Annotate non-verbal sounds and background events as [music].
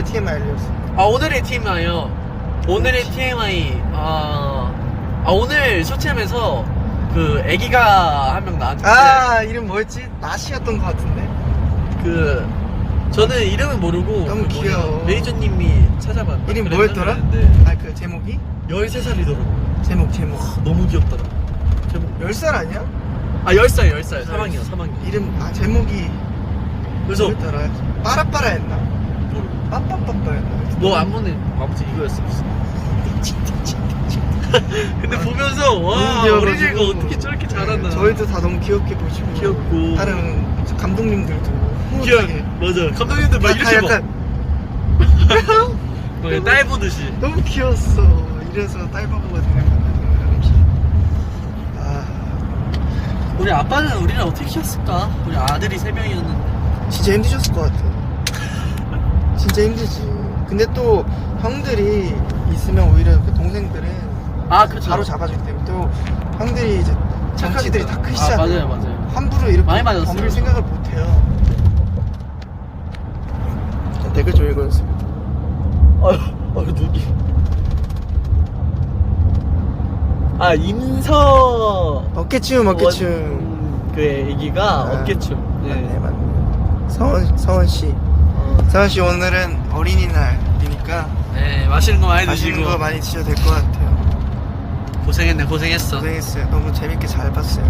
오늘의 TMI 알려주세요. 아 오늘의 TMI요. 오늘의 TMI 아, 아 오늘 소치하면서 그 아기가 한 명 나왔는데 아 이름 뭐였지? 나시였던 것 같은데. 그 저는 이름은 모르고 너무 그 뭐냐, 귀여워. 매니저님이 찾아봤나 이름? 뭐였더라? 그랬는데 아그 제목이? 13살이더라고. 제목 제목. 너무 귀엽더라. 제목. 10살 아니야? 아 10살 10살 3학년 3학년. 이름 아 제목이 그래서 뭐였더라? 빠라빠라였나? 빠빠빠빠였나? 너안 보는 아무튼 이거였어. [laughs] 근데 보면서 와 귀여워가지고. 어린이가 어떻게 저렇게 잘하나. 네, 저희도 다 너무 귀엽게 보시고 귀엽고. 다른 감독님들도 귀여 흐뭇하게. 맞아. 감독님들 막다 이렇게 막 약간. 막 딸 보듯이. 너무 귀여웠어. 이래서 딸바보가 되는 거야 아. 우리 아빠는 우리를 어떻게 키웠을까? 우리 아들이 세 명이었는데. 진짜 힘드셨을 것 같아 진짜 힘들지. 근데 또 형들이 있으면 오히려 그 동생들은 아 그쵸 바로 잡아주기 때문에 또 형들이 이제 장치들이 다 아 크시잖아요 맞아요 맞아요. 함부로 이렇게 많이 맞았어요. 덤빌 생각을 못해요. 자, 댓글 좀 읽어주세요. 아유 아유 눈이. 아 임서 어깨춤 어깨춤. 원- 그 애기가 아, 어깨춤. 맞네 네. 맞네. 서원 서원 씨 어, 서원씨 오늘은 어린이날이니까 네 맛있는 거 많이 맛있는 드시고. 거 많이 드셔도 될 것 같아요. 고생했네 고생했어. 고생했어요. 너무 재밌게 잘 봤어요